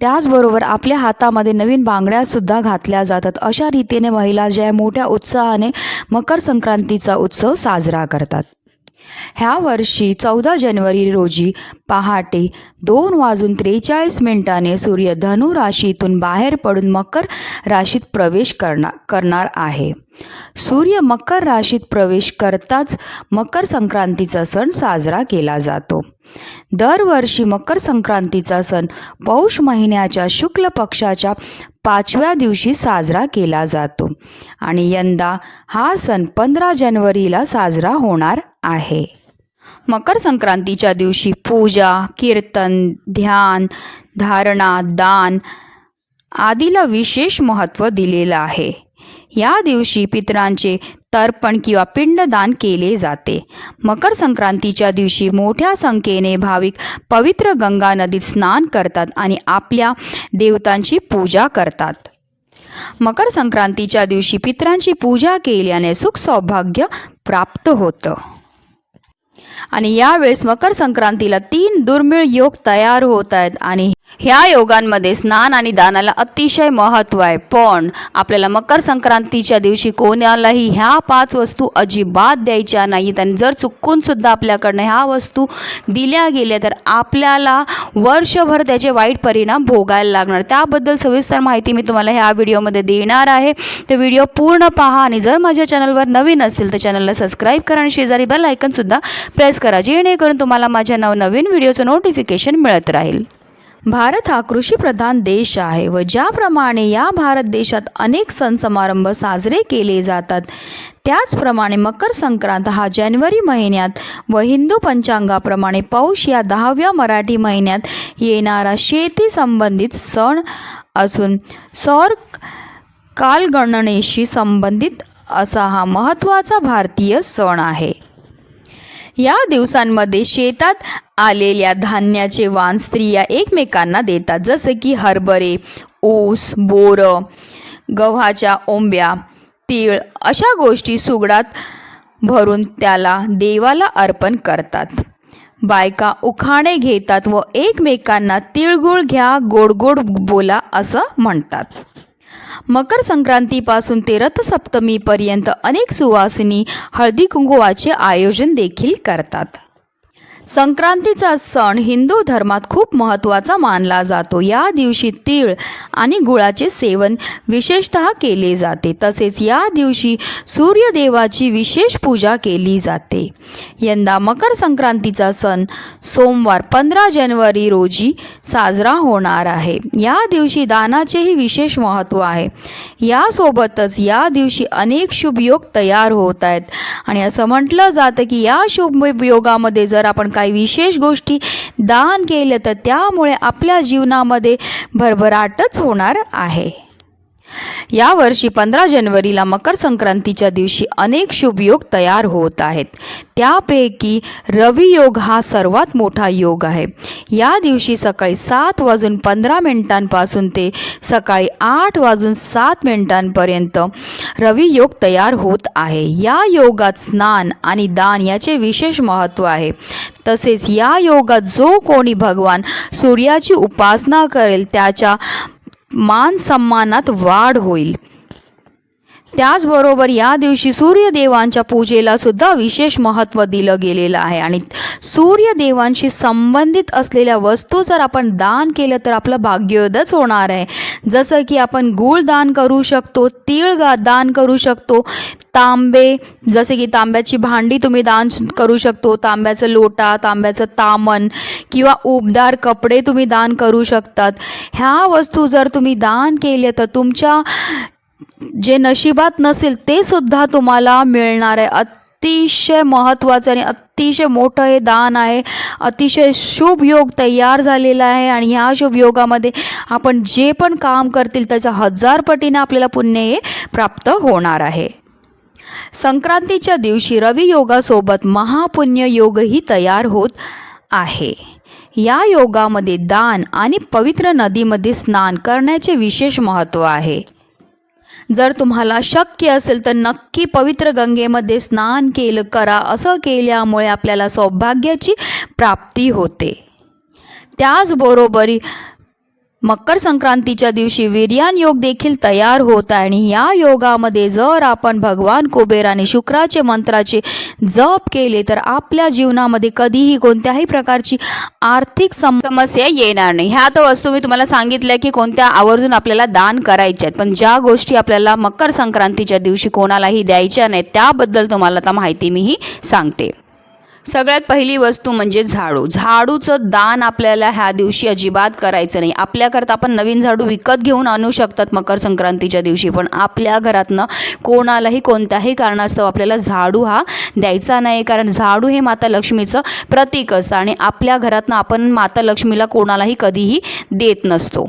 त्याचबरोबर आपल्या हातामध्ये नवीन बांगड्यासुद्धा घातल्या जातात. अशा रीतीने महिला ज्या मोठ्या उत्साहाने मकर संक्रांतीचा उत्सव साजरा करतात. ह्या वर्षी चौदा जानेवारी रोजी पहाटे दोन वाजून त्रेचाळीस मिनिटाने सूर्य धनु राशीतून बाहेर पडून मकर राशीत प्रवेश करणार करणार आहे. सूर्य मकर राशीत प्रवेश करताच मकर संक्रांतीचा सण साजरा केला जातो. दरवर्षी मकर संक्रांतीचा सण पौष महिन्याच्या शुक्ल पक्षाच्या पाचव्या दिवशी साजरा केला जातो. आणि यंदा हा सण पंधरा जानेवारीला साजरा होणार आहे. मकर संक्रांतीच्या दिवशी पूजा कीर्तन ध्यान धारणा दान आदीला विशेष महत्त्व दिलेलं आहे. या दिवशी पितरांचे तर्पण किंवा पिंडदान केले जाते. मकर संक्रांतीच्या दिवशी मोठ्या संख्येने भाविक पवित्र गंगा नदीत स्नान करतात आणि आपल्या देवतांची पूजा करतात. मकर संक्रांतीच्या दिवशी पितरांची पूजा केल्याने सुख सौभाग्य प्राप्त होतं. आणि यावेळेस मकर संक्रांतीला तीन दुर्मिळ योग तयार होत आहेत आणि ह्या योगांमध्ये स्नान आणि दानाला अतिशय महत्त्व आहे. पण आपल्याला मकर संक्रांतीच्या दिवशी कोणालाही ह्या पाच वस्तू अजिबात द्यायच्या नाहीत आणि जर चुकूनसुद्धा आपल्याकडनं ह्या वस्तू दिल्या गेल्या तर आपल्याला वर्षभर त्याचे वाईट परिणाम भोगायला लागणार. त्याबद्दल सविस्तर माहिती मी तुम्हाला ह्या व्हिडिओमध्ये देणार आहे. तर व्हिडिओ पूर्ण पहा आणि जर माझ्या चॅनलवर नवीन असतील तर चॅनलला सबस्क्राईब करा आणि शेजारी बेल आयकनसुद्धा प्रेस करा जेणेकरून तुम्हाला माझ्या नवनवीन व्हिडिओचं नोटिफिकेशन मिळत राहील. भारत हा कृषीप्रधान देश आहे व ज्याप्रमाणे या भारत देशात अनेक सण समारंभ साजरे केले जातात त्याचप्रमाणे मकर संक्रांत हा जानेवारी महिन्यात व हिंदू पंचांगाप्रमाणे पौष या दहाव्या मराठी महिन्यात येणारा शेती संबंधित सण असून सौर कालगणनेशी संबंधित असा हा महत्त्वाचा भारतीय सण आहे. या दिवसांमध्ये शेतात आलेल्या धान्याचे वाण स्त्रिया एकमेकांना देतात जसे की हरभरे ऊस बोरं गव्हाच्या ओंब्या तीळ अशा गोष्टी सुगडात भरून त्याला देवाला अर्पण करतात. बायका उखाणे घेतात व एकमेकांना तिळगुळ घ्या गोड गोड बोला असं म्हणतात. मकर संक्रांतीपासून ते रथसप्तमीपर्यंत अनेक सुवासिनी हळदी कुंकुवाचे आयोजन देखील करतात. संक्रांतीचा सण हिंदू धर्मात खूप महत्त्वाचा मानला जातो. या दिवशी तीळ आणि गुळाचे सेवन विशेषत केले जाते. तसेच या दिवशी सूर्यदेवाची विशेष पूजा केली जाते. यंदा मकर संक्रांतीचा सण सोमवार पंधरा जानेवारी रोजी साजरा होणार आहे. या दिवशी दानाचेही विशेष महत्त्व आहे. यासोबतच या दिवशी अनेक शुभ योग तयार होत आहेत. आणि असं म्हटलं जातं की या शुभ योगामध्ये जर आपण काही विशेष गोष्टी दान केलं तर त्यामुळे आपल्या जीवनामध्ये भरभराटच होणार आहे. यावर्षी पंधरा जानेवारीला मकर संक्रांतीच्या दिवशी अनेक शुभयोग तयार होत आहेत. त्यापैकी रवी योग हा सर्वात मोठा योग आहे. या दिवशी सकाळी सात वाजून पंधरा मिनिटांपासून ते सकाळी आठ वाजून सात मिनिटांपर्यंत रवी योग तयार होत आहे. या योगात स्नान आणि दान याचे विशेष महत्त्व आहे. तसेच या योगात जो कोणी भगवान सूर्याची उपासना करेल त्याच्या मान सन्मानात वाढ होईल. त्याचबरोबर या दिवशी सूर्यदेवांच्या पूजेला सुद्धा विशेष महत्त्व दिलं गेलेलं आहे. आणि सूर्यदेवांशी संबंधित असलेल्या वस्तू जर आपण दान केलं तर आपलं भाग्योदच होणार आहे. जसं की आपण गूळ दान करू शकतो तीळ दान करू शकतो तांबे जसे की तांब्याची भांडी तुम्ही दान करू शकतो तांब्याचं लोटा तांब्याचं तामन किंवा उबदार कपडे तुम्ही दान करू शकतात. ह्या वस्तू जर तुम्ही दान केले तर तुमच्या जे नशिबात नसेल ते सुद्धा तुम्हाला मिळणार आहे. अतिशय महत्त्वाचं आणि अतिशय मोठं हे दान आहे. अतिशय शुभ योग तयार झालेला आहे आणि ह्या शुभ योगामध्ये आपण जे पण काम करतील त्याचा हजार पटीने आपल्याला पुण्य हे प्राप्त होणार आहे. संक्रांतीच्या दिवशी रवी योगासोबत महापुण्य योगही तयार होत आहे. या योगामध्ये दान आणि पवित्र नदीमध्ये स्नान करण्याचे विशेष महत्त्व आहे. जर तुम्हाला शक्य असेल तर नक्की पवित्र गंगेमध्ये स्नान केलं करा. असं केल्यामुळे आपल्याला सौभाग्याची प्राप्ती होते. त्याचबरोबर मकर संक्रांतीच्या दिवशी वीर्यान योग देखील तयार होत आहे आणि या योगामध्ये जर आपण भगवान कुबेर आणि शुक्राचे मंत्राचे जप केले तर आपल्या जीवनामध्ये कधीही कोणत्याही प्रकारची आर्थिक समस्या येणार नाही. ह्या तर वस्तू मी तुम्हाला सांगितल्या की कोणत्या आवर्जून आपल्याला दान करायच्या आहेत. पण ज्या गोष्टी आपल्याला मकर संक्रांतीच्या दिवशी कोणालाही द्यायच्या नाहीत त्याबद्दल तुम्हाला आता माहिती मीही सांगते. सगळ्यात पहिली वस्तू म्हणजे झाडू. झाडूचं दान आपल्याला ह्या दिवशी अजिबात करायचं नाही. आपल्याकरता आपण नवीन झाडू विकत घेऊन आणू शकतात मकर संक्रांतीच्या दिवशी पण आपल्या घरातनं कोणालाही कोणत्याही कारणास्तव आपल्याला झाडू हा द्यायचा नाही कारण झाडू हे माता लक्ष्मीचं प्रतीक असतं आणि आपल्या घरातनं आपण माता लक्ष्मीला कोणालाही कधीही देत नसतो.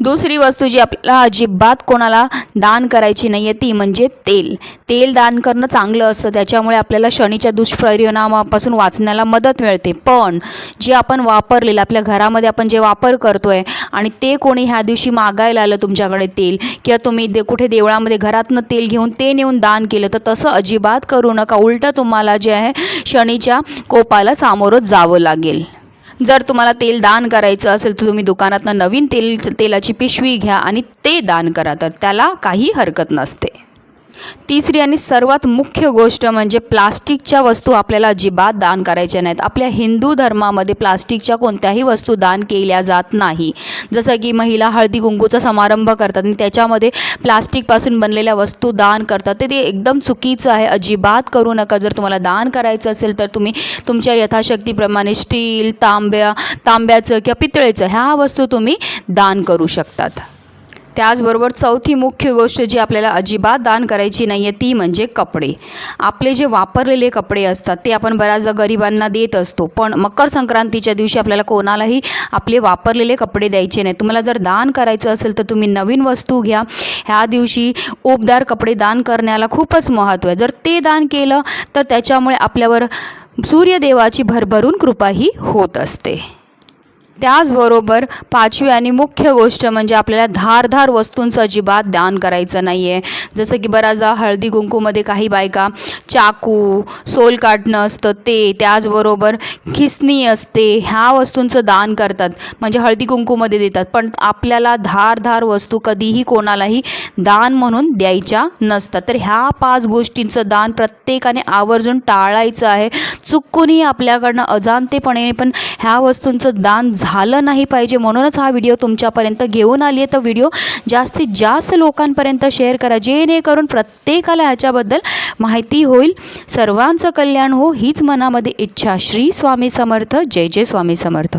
दुसरी वस्तू जी आपल्याला अजिबात कोणाला दान करायची नाही आहे ती म्हणजे तेल. तेल दान करणं चांगलं असतं त्याच्यामुळे आपल्याला शनीच्या दुष्परिणामापासून वाचण्याला मदत मिळते. पण जे आपण वापरलेलं आपल्या घरामध्ये आपण जे वापर करतो आहे आणि ते कोणी ह्या दिवशी मागायला आलं तुमच्याकडे तेल किंवा तुम्ही दे कुठे देवळामध्ये घरातनं तेल घेऊन ते नेऊन दान केलं तर तसं अजिबात करू नका. उलटं तुम्हाला जे आहे शनीच्या कोपाला सामोरं जावं लागेल. जर तुम्हाला तेल दान करायचं असेल तर तुम्ही दुकानातनं नवीन तेल तेलाची पिशवी घ्या आणि ते दान करा तर त्याला काही हरकत नसते. तिसरी आणि सर्वात मुख्य गोष्ट म्हणजे प्लास्टिकच्या वस्तू आपल्याला अजिबात दान करायच्या नाहीत. आपल्या हिंदू धर्मामध्ये प्लास्टिकच्या कोणत्याही वस्तू दान केल्या जात नाही. जसं की महिला हळदी कुंकूचा समारंभ करतात आणि त्याच्यामध्ये प्लास्टिकपासून बनलेल्या वस्तू दान करतात. ते ते एकदम चुकीचं आहे. अजिबात करू नका. जर तुम्हाला दान करायचं असेल तर तुम्ही तुमच्या यथाशक्तीप्रमाणे स्टील तांब्या तांब्याचं किंवा पितळेचं ह्या वस्तू तुम्ही दान करू शकतात. त्याचबरोबर चौथी मुख्य गोष्ट जी आपल्याला अजिबात दान करायची नाही आहे ती म्हणजे कपडे. आपले जे वापरलेले कपडे असतात ते आपण बऱ्याचदा गरिबांना देत असतो. पण मकर संक्रांतीच्या दिवशी आपल्याला कोणालाही आपले वापरलेले कपडे द्यायचे नाही. तुम्हाला जर दान करायचं असेल तर तुम्ही नवीन वस्तू घ्या. ह्या दिवशी उबदार कपडे दान करण्याला खूपच महत्त्व आहे. जर ते दान केलं तर त्याच्यामुळे आपल्यावर सूर्यदेवाची भरभरून कृपाही होत असते. त्याचबरोबर पाचवी आणि मुख्य गोष्ट म्हणजे आपल्याला धारधार वस्तूंचं अजिबात दान करायचं नाही आहे जसं की बऱ्याचदा हळदी कुंकूमध्ये काही बायका चाकू सोल काटणं असतं ते त्याचबरोबर खिसणी असते ह्या वस्तूंचं दान करतात. म्हणजे हळदी कुंकूमध्ये देतात. पण आपल्याला धारधार वस्तू कधीही कोणालाही दान म्हणून द्यायच्या नसतात. तर ह्या पाच गोष्टींचं दान प्रत्येकाने आवर्जून टाळायचं आहे. चुकूनही आपल्याकडनं अजाणतेपणे पण ह्या वस्तूंचं दान झालं नाही पाहिजे. म्हणूनच हा व्हिडिओ तुमच्यापर्यंत घेऊन आली आहे. तर व्हिडिओ जास्तीत जास्त लोकांपर्यंत शेअर करा. जेणेकरून प्रत्येकाला ह्याच्याबद्दल माहिती होईल. सर्वांचं कल्याण हो हीच मनामध्ये इच्छा. श्री स्वामी समर्थ. जय जय स्वामी समर्थ.